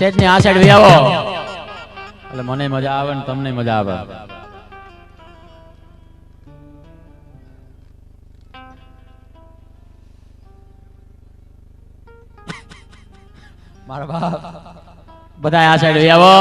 સ્ટેજની આ સાઈડ વી આવો. એટલે મને મજા આવે ને તમને મજા આવે. મારા બાપ. બધા આ સાઈડ વી આવો.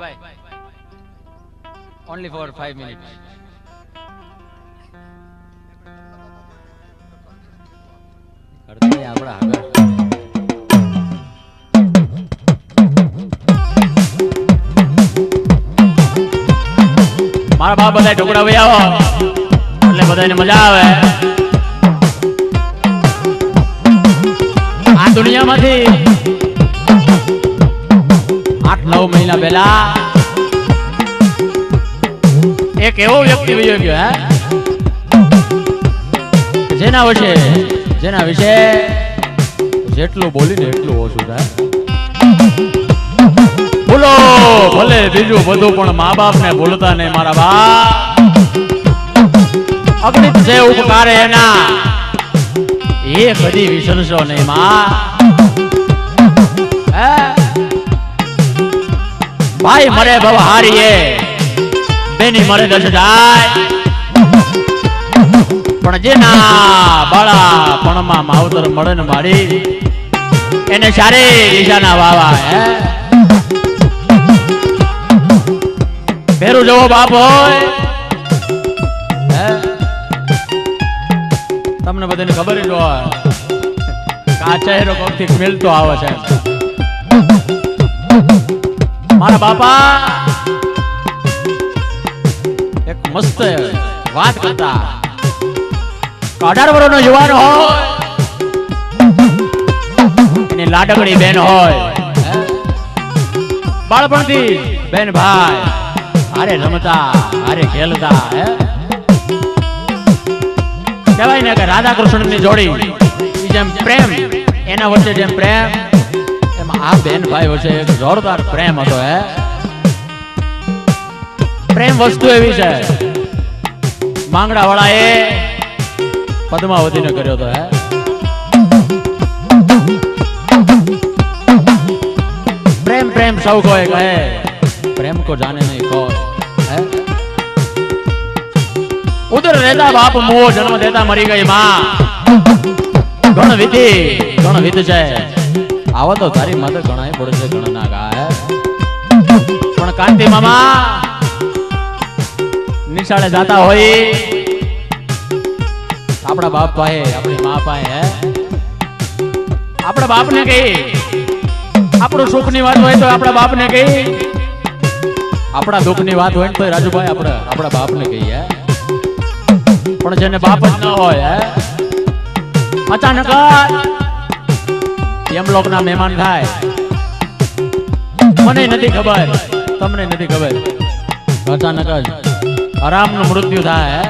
ભાઈ. ઓનલી ફોર ફાઈવ મિનિટ મારા બાપ બધા ઢોકળા ભાઈ એટલે બધાને મજા આવે. આ દુનિયામાંથી મહિના પહેલા એક એવો વ્યક્તિ વયો ગયો હે? જેના વિશે જેના વિશે જેટલું બોલીને એટલું ઓછું થાય. બોલો, ભલે બીજું બધું પણ મા બાપ ને ભૂલતા નહીં મારા બાપ. અગણિત જે ઉપકારે એના. એ કદી વિસરશો નહીં મા? ભાઈ મરે ભવહારીએ બેની મરે દસ જાય. પણ જેના બાળા પણમાં માવતર મળે ને મારી, એને સારી દિશાના વાવા, હે? ફેરું જવો બાપ હોય. તમને બધાને ખબર જ હોય. કાચા આ ચહેરો કોકથી મિલતો આવે છે. મારા બાપા. એક મસ્ત વાત કરતા. અઢાર વર્ષનો યુવાન હોય, એની લાડકડી બેન હોય? બાળપણથી બેન ભાઈ, હારે રમતા, હારે ખેલતા કહેવાય ને કે રાધા કૃષ્ણની જોડી જેમ પ્રેમ, એના વચ્ચે જેમ પ્રેમ આ બેન ભાઈ વચ્ચે એક જોરદાર પ્રેમ હતો, હે. પ્રેમ વસ્તુ એવી છે. માંગડા વાળાએ પદ્માવતીને કર્યો હતો, હે. પ્રેમ પ્રેમ સૌ કોઈ કહે. પ્રેમ કો જાને નહીં કોઈ, હે. ઉદર રહેતા બાપ મોહ જન્મ દેતા મરી ગઈ માં. ગણ વિધિ ગણ વિધ છે. આવો તો તારી માથે ગણાય છે ગણ ના ગાય. પણ કાંતિ મામા, નિશાળે જાતા હોય. આપણા બાપ પાસે, આપણી મા પાસે, હે? આપણા બાપને કહી આપણું સુખની વાત હોય તો આપણા બાપને કહી આપણા દુઃખની વાત હોય તો રાજુભાઈ આપણે, આપણા બાપને કહીએ પણ જેને બાપ જ ન હોય, હે? અચાનક જ એમ લોકના મહેમાન થાય. મને નથી ખબર. તમને નથી ખબર. અચાનક જ રામનું મૃત્યુ થાય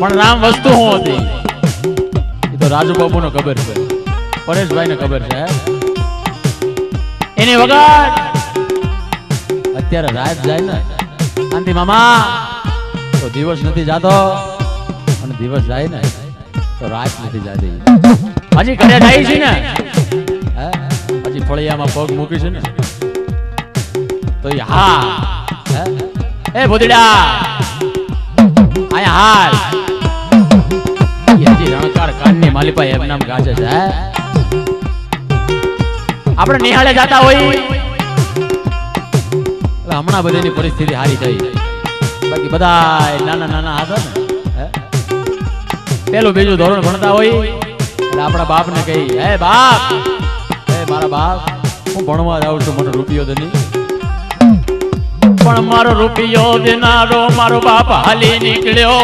પણ રામ વસ્તુ શું હતી? એ તો રાજુ બાબુને ખબર છે. પરેશભાઈને ખબર છે એની વગર અત્યારે રાત જાય ને. શાંતિ મામા, તો દિવસ નથી જાતો. અને દિવસ જાય ને, તો રાત નથી જાતી. હજી ઘરે જાય છે ને? હજી ફળિયામાં પગ મૂકી છે ને? તો હા. એ ભૂતડા આયા હાલ. હજી રણકાર કાનની માલિપા એમ નામ ગાજે છે આપણે નિહાળે જતા હોય. હમણાં બધાની પરિસ્થિતિ હારી થઈ. બાકી બધા નાના નાના હતા ને પેલું બીજું ધોરણ ભણતા હોય. અને આપણા બાપને કહી, હે બાપ, હે મારા બાપ, હું ભણવા જાઉં છું મને રૂપિયો દની પણ મારો રૂપિયો દેનારો મારો બાપ હાલી નીકળ્યો.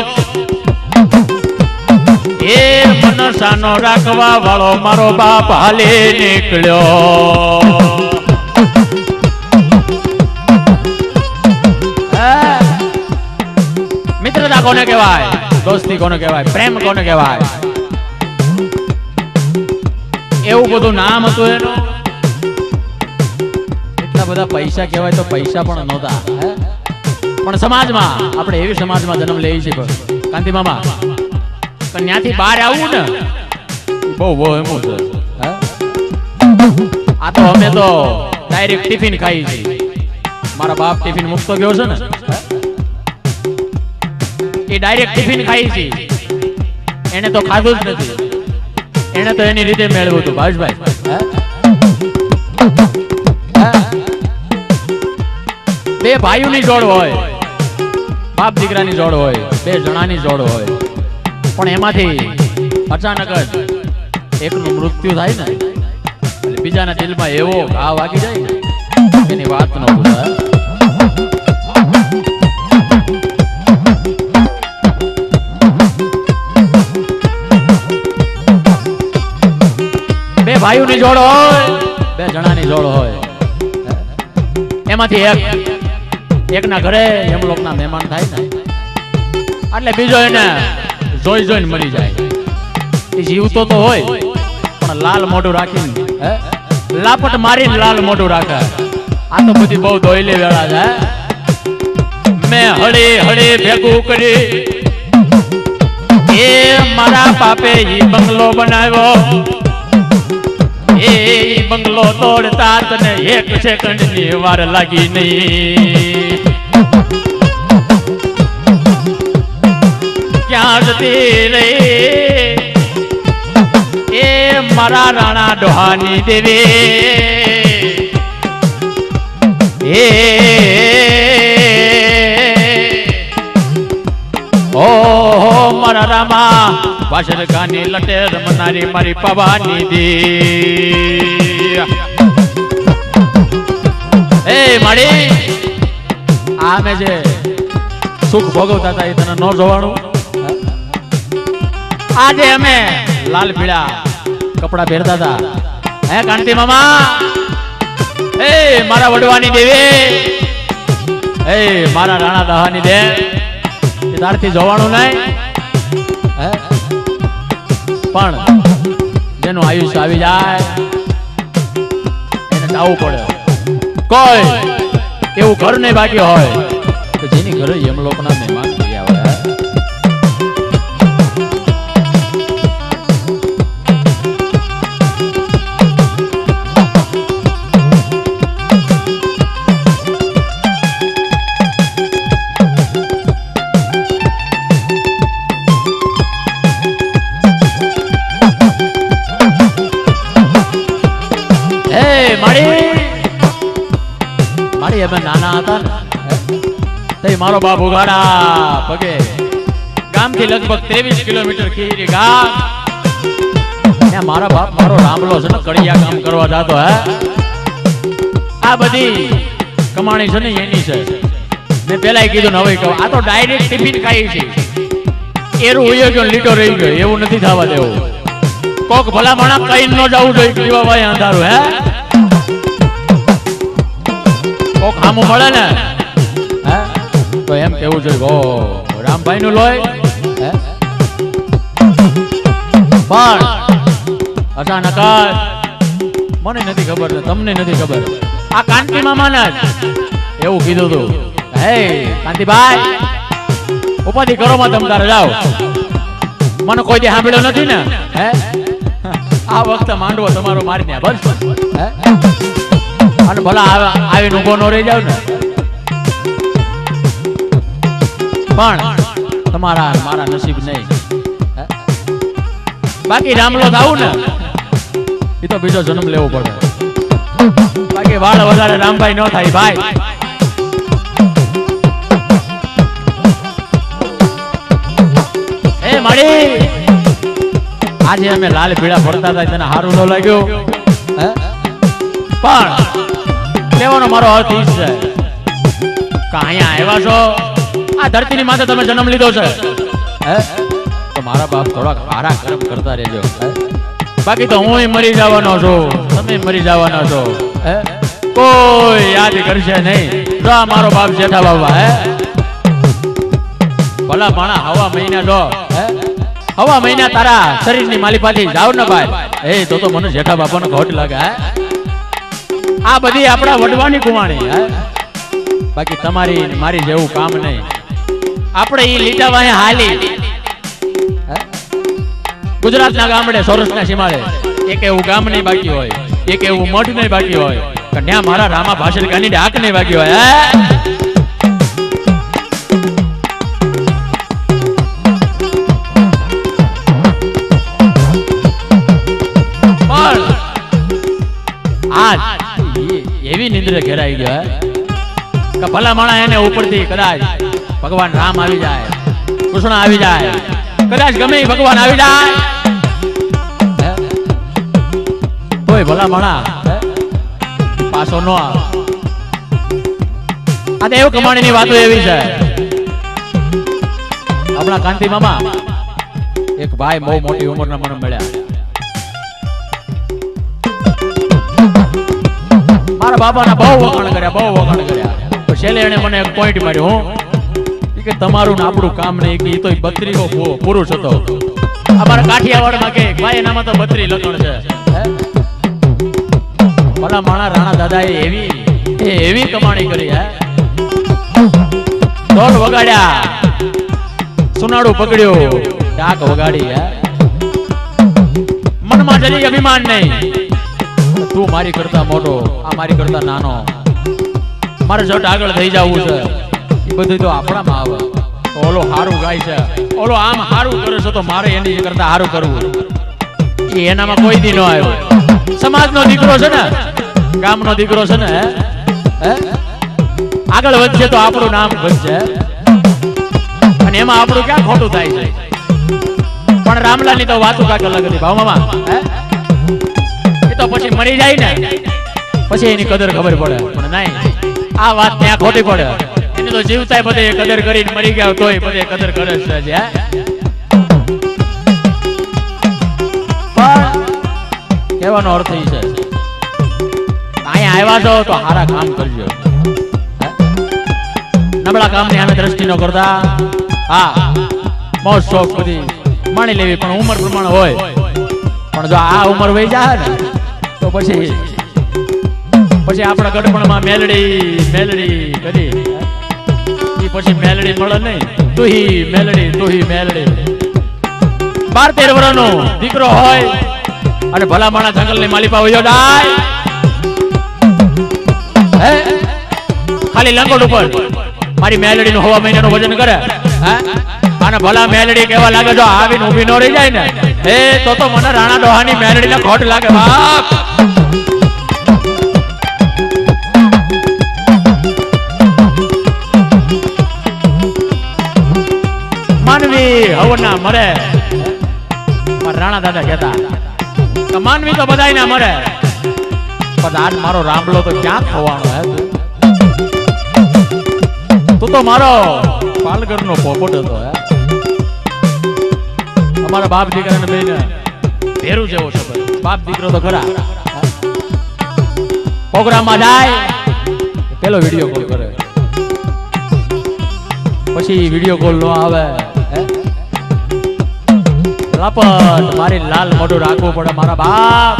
એ મનસાનો રાખવા વાળો મારો બાપ હાલી નીકળ્યો. મિત્રતા કોને કહેવાય? દોસ્તી કોને કહેવાય? પ્રેમ કોને કહેવાય? એવું બધું નામ હતું એનું. એટલા બધા પૈસા કહેવાય તો પૈસા પણ નહોતા? પણ સમાજમાં, આપણે એવી સમાજમાં જન્મ લઈએ છીએ કાંતિ મામા, પણ ત્યાંથી બહાર આવવું ને. બહુ વહેમું છે આ તો અમે તો ડાયરેક્ટ ટિફિન ખાઈ છીએ. મારા બાપ ટિફિન મૂકતો ગયો છે ને એ ડાયરેક્ટ ટિફિન ખાઈ છે એને તો ખાધું જ નથી. એને તો એની રીતે મેળવ્યું હતું, ભાવેશભાઈ? બે ભાઈઓની જોડ હોય, બાપ દીકરાની જોડ હોય, બે જણાની જોડ હોય પણ એમાંથી અચાનક જ એકનું મૃત્યુ થાય ને બીજાના દિલમાં એવો ઘા વાગી જાય એની વાત ન પૂછાય ભાઈઓની જોડ હોય. બે જણાની જોડ હોય. એમાંથી એક, એકના ઘરે યમલોકના મહેમાન થાય ને. એટલે બીજો એને જોઈ જોઈને મરી જાય. એ જીવતો તો હોય, પણ લાલ મોઢું રાખીને લાપટ મારીને લાલ મોઢું રાખે. આ તો બધી બહુ દોયલી વેળા છે મેં હળી હળી ભેગું કરી. એ મારા બાપે ઈ બંગલો બનાવ્યો. ઈ બંગલો તોડતા તને એક સેકન્ડની વાર લાગી નહીં. ક્યાં રહી? એ મારા રાણા ડોહાની દેવી. એ ઓ મારા રામા પાછળ ગાની લટે રમનારી મારી પવાની દી. એ માડી, આમે જે સુખ ભોગવતા હતા એ તને ન જોવાનું? આજે અમે લાલ પીળા કપડા પહેરતા હતા. હે કાંતિ મામા? એ મારા વડવાની દેવી. એ મારા રાણા દહાની દે તારથી જોવાનું નહીં? પણ જેનું આયુષ્ય આવી જાય, એને જવું પડે. કોઈ એવું ઘર નહીં બાકી હોય. કે જેની ઘરે યમલોકના મહેમાન મારો બાપ ઉગાડા પગે. ગામથી લગભગ ત્રેવીસ કિલોમીટર ખીરી ગામ મારા બાપ મારો રામલો છે ને કડિયા કામ કરવા જતો હે. આ બધી કમાણી છે ને એની છે. મેં પેલા કીધું ને હવે કહું, આ તો ડાયરેક્ટ ટિફિન ખાઈ છે. એરું હોય ગયો લીટો રહી ગયો, એવું નથી થવા દેવું. કોક ભલા મણા કઈ ન જવું જોઈએ કેવા ભાઈ અંધારું, હે? કોક હામું મળે ને તો એમ કેવું જોઈએ? ગો રામભાઈ નું લોહી પણ અચાનક મને નથી ખબર, તમને નથી ખબર. આ કાંતિ મામાના એવું કીધું તું. હે, કાંતિભાઈ, ઉપાધિ કરો માં તમ તારે, જાઓ. મને કોઈ દે સાંભળ્યો નથી ને. હે? આ વખતે માંડવો તમારો મારી ને બસ હે? અને ભલા આવ- આવીને ઊભો ન રહી જાવ ને. પણ તમારા મારા નસીબ નહીં. બાકી રામલો આવું ને. એ તો બીજો જન્મ લેવો પડે. બાકી વાળ વધારે રામભાઈ ન થાય, ભાઈ. એ મળી, આજે અમે લાલ પીળા ફરતા હતા, તને સારું ન લાગ્યું? પણ, લેવાનો મારો અર્થ ઈ છે. કે અહીંયા આવ્યા છો? આ ધરતીની માથે તમે જન્મ લીધો છે. હે? તો મારા બાપ થોડાક સારા ગરમ કરતા રહેજો. બાકી તો હું મરી જવાનો છું. તમે મરી જવાના છો. હે? કોઈ યાદ કરશે નહીં. જો આ મારો બાપ જેઠા બાબા હે? ભલા ભાણા હવા મહિના જો. હે? હવા મહિના તારા શરીરની માલિપાથી જાવ ને ભાઈ. એ તો તો મને જેઠા બાપાનો ઘોટ લાગે હે? આ બધી આપણા વડવાની કુવાણી હે? બાકી તમારી મારી જેવું કામ નહીં. આપણે એ લીટા વાહે હાલી? ગુજરાતના ગામડે સૌરાષ્ટ્રના સીમાડે એક એવું ગામ નહીં બાકી હોય, એક એવું મઠ નહીં બાકી હોય, કે ત્યાં મારા રામા ભાષણ ગાની ડાક નહીં બાકી હોય એવી નિંદ્ર ઘેરાઈ ગયો ભલા માણા એને ઉપરથી કદાચ ભગવાન રામ આવી જાય, કૃષ્ણ આવી જાય, કદાચ ગમે ભગવાન આવી જાય? તોય ભલા ભણા પાછો નો આ દેવ કમાણીની વાતો એવી છે. આપણા કાંતિ મામા એક ભાઈ બહુ મોટી ઉંમરના મને મળ્યા. મારા બાપાના બહુ વખાણ કર્યા, બહુ વખાણ કર્યા. છેલ્લે એને મને એક પોઈન્ટ માર્યો હું કે તમારું આપણું કામ નહીં કે એ તો બત્રીસો પુરુષ હતો. અમારા કાઠિયાવાડમાં કે ભાઈ એનામાં તો બત્રી લગણ છે. ભલા માણા રાણા દાદાએ એવી એવી કમાણી કરી, હે? ઢોલ વગાડ્યા. સુનાડું પકડ્યું. ડાક વગાડી, હે? મનમાં જરી અભિમાન નહીં. તું મારી કરતા મોટો, આ મારી કરતા નાનો. મારે જટ આગળ થઈ જવું છે. બધું તો આપણામાં આવે. ઓલો હારું ગાય છે. ઓલો આમ હારું કરે છે તો મારે એની કરતા હારું કરવું. એ એનામાં કોઈ દી ન આવ્યો. સમાજનો દીકરો છે ને, ગામનો દીકરો છે ને આગળ વધશે તો આપણું નામ વધશે અને એમાં આપણું ક્યાં ખોટું થાય છે? પણ રામલાલની તો વાતો કાંઈક અલગ હતી. ભાવ મામા એ તો પછી મરી જાય ને. પછી એની કદર ખબર પડે. પણ નહીં, આ વાત ત્યાં ખોટી પડે. એને તો જીવતા બધે કદર કરીને મરી ગયા તોય બધે કદર કરે છે કહેવાનો અર્થ એ છે, અહીંયા આવ્યા છો તો સારા કામ કરજો? નબળા કામની સામે દ્રષ્ટિ ન કરતા. હા, મોજ શોખ બધી માણી લેવી, પણ ઉંમર પ્રમાણે હોય. પણ જો આ ઉંમર વહી જાય ને, તો પછી પછી આપણા ગઢપણમાં મેલડી મેલડી કરી. પછી મેલડી મળે નહીં. તુહી મેલડી તુહી મેલડી. બાર તેર વર્ષનો દીકરો હોય અને ભલા માણા જંગલની માલિપા હોય જાય હે? ખાલી લંગોટ ઉપર. મારી મેલડીનું હવા મહિનાનું વજન કરે. હે? અને ભલા મેલડી કેવા લાગે જો આવીને ઊભી ન રહી જાય ને. એ તો તો મને રાણા ડોહાની મેલડીને ખોટ લાગે. બાપ! માનવી હવના મરે. પણ રાણા દાદા કહેતા માનવી તો બધાય ના મરે. પણ આજ મારો રામલો તો ક્યાં ખવાનો હે તું? તું મારો પાલગરનો પોપટ હતો હે. અમારા બાપ દીકરાને બેન ભેરું જેવો છે બાપ દીકરો તો ખરા. પ્રોગ્રામમાં જાય, પેલો વીડિયો કોલ કરે. પછી વીડિયો કોલ નો આવે. લાપત મારી લાલ મોઢું રાખવું પડે મારા બાપ.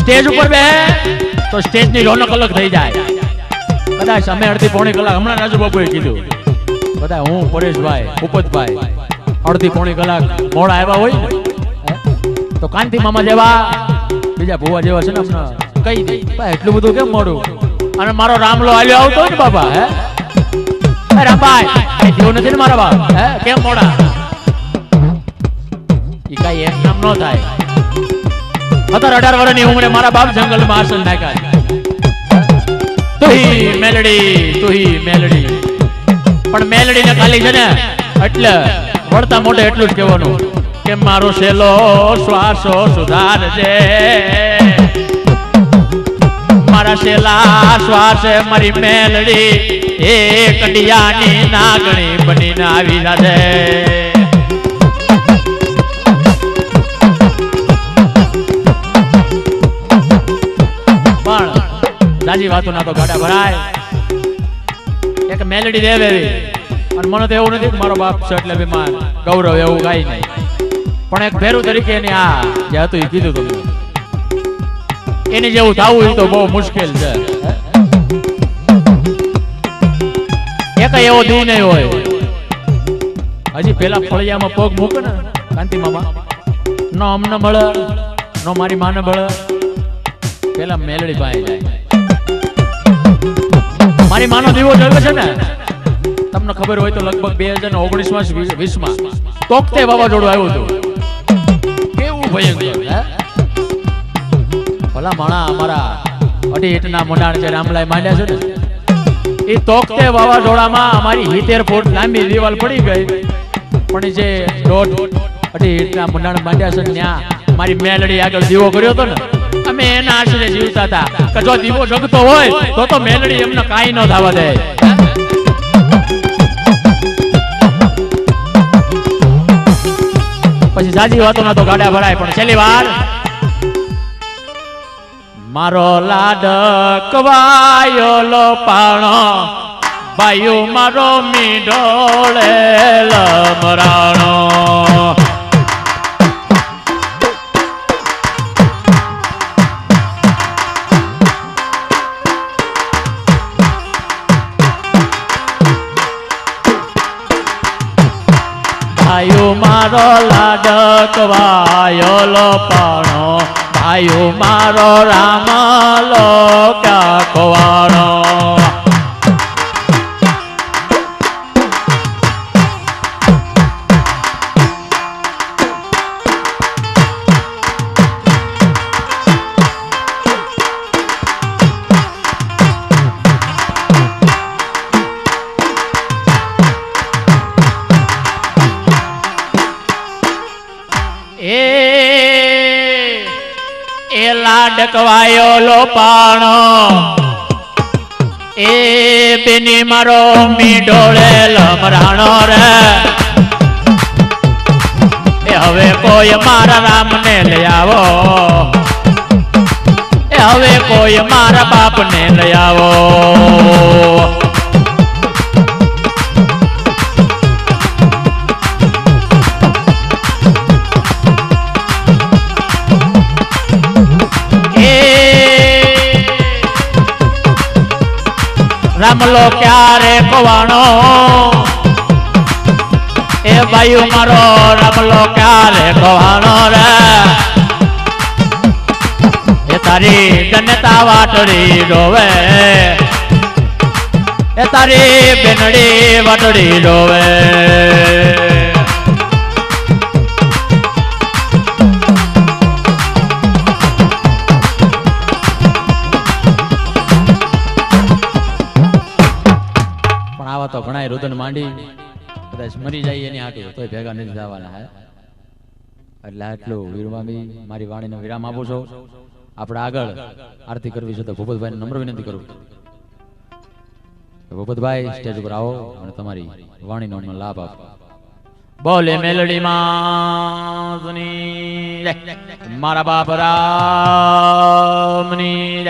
સ્ટેજ ઉપર બે. તો સ્ટેજની રોનક અલગ થઈ જાય. કદાચ અમે અડધી પોણી કલાક હમણાં રાજુ બાબુએ કીધું. બધા હું, પરેશભાઈ ઉપતભાઈ અડધી પોણી કલાક મોડા આવ્યા હોય. તો કાંતિ મામા જેવા, બીજા ભુવા જેવા છે ને હમણાં કઈ દે? એટલું બધું કેમ મોડું? અને મારો રામલો આલ્યો આવતો ને બાપા, હે? રામભાઈ કઈ નથી ને મારા બાપ, હે? કેમ મોડા? ઈ કઈ એમ નામ નો થાય. સત્તર અઢાર વર્ષની ઉંમરે મારા બાપ જંગલમાં આસન નાખ્યા તુહી મેલડી તુહી મેલડી. પણ મેલડી ને ખાલી છે ને, એટલે વળતા મોઢે એટલું જ કહેવાનું કે મારો સેલો શ્વાસો સુધારજે. મારા શેલા શ્વાસ મારી મેલડી, એ કડિયાની નાગણી બનીને આવી રાધે પણ દાજી વાતો ના તો ગાડા ભરાય. એક મેલડી દેવ એવી, અને મને તો એવું નથી મારો બાપ છે એટલે બીમાર ગૌરવ એવું કાંઈ નહીં. પણ એક ભેરું તરીકે એની આ જે હતું એ કીધું હતું એની જેવું થવું એ તો બહુ મુશ્કેલ છે. એક એવો દી નહીં હોય. હજી પેલા ફળિયામાં પગ મૂકે ને, કાંતિ મામા, ન અમને મળે, નો મારી માને મળે, પેલા મેલડી પાસે મારી માનો દીવો જળવે છે ને? તમને ખબર હોય તો લગભગ બે હજાર ઓગણીસમાં વીસમાં તોકતે વાવાઝોડું આવ્યું હતું. કેવું ભયંકર, હે? ભલા માણા અમારા અઢી ઈંટના મંડાણ છે રામલાય માંડ્યા છે ને, એ તોકતે વાવાઝોડામાં અમારી હિતેર ફૂટ લાંબી દિવાલ પડી ગઈ. પણ જે દોઢ અઢી ઈંટના મંડાણ માંડ્યા છે ત્યાં મારી મેલડી આગળ દીવો કર્યો હતો ને, અમે એના આશરે જીવતા હતા કે જો દીવો જગતો હોય, તો તો મેલડી એમને કાંઈ ન થવા દે. પછી સાજી વાતો ના તો ગાડા ભરાય, પણ છેલ્લી વાર મારો લાડકવાયો લો પાણો. બાયુ મારો મીડોળે લમરાણો. ભાઈઓ મારો લાડકવાયો લો પાણો. ભાઈઓ મારો રામ લો કાકવાણો લાડકવાયો લોપાણો એ બેની મારો મીડોળે લમરાણો રે. એ હવે કોઈ મારા રામને લઈ આવો. હવે કોઈ મારા બાપને લઈ આવો. રામલો ક્યારે કવાણો એ ભાઈ મારો રમલો ક્યારે કવાણો રે? એ તારી જનતા વાટડી ડોવે એ તારી બેનડી વાટડી ડોવે આવા રુદન માંડી, કદાચ મરી જાય એની હાટું, તોય ભેગા નથી જવાના હે? એટલે આટલું વીરમામી, મારી વાણીનો વિરામ આપું છું. આપણે આગળ આરતી કરવી છે તો ભૂપતભાઈને નમ્ર વિનંતી કરું. ભૂપતભાઈ, સ્ટેજ ઉપર આવો અને તમારી વાણીનો અમને લાભ આપો. બોલે મેલડી મારા બાપ રામની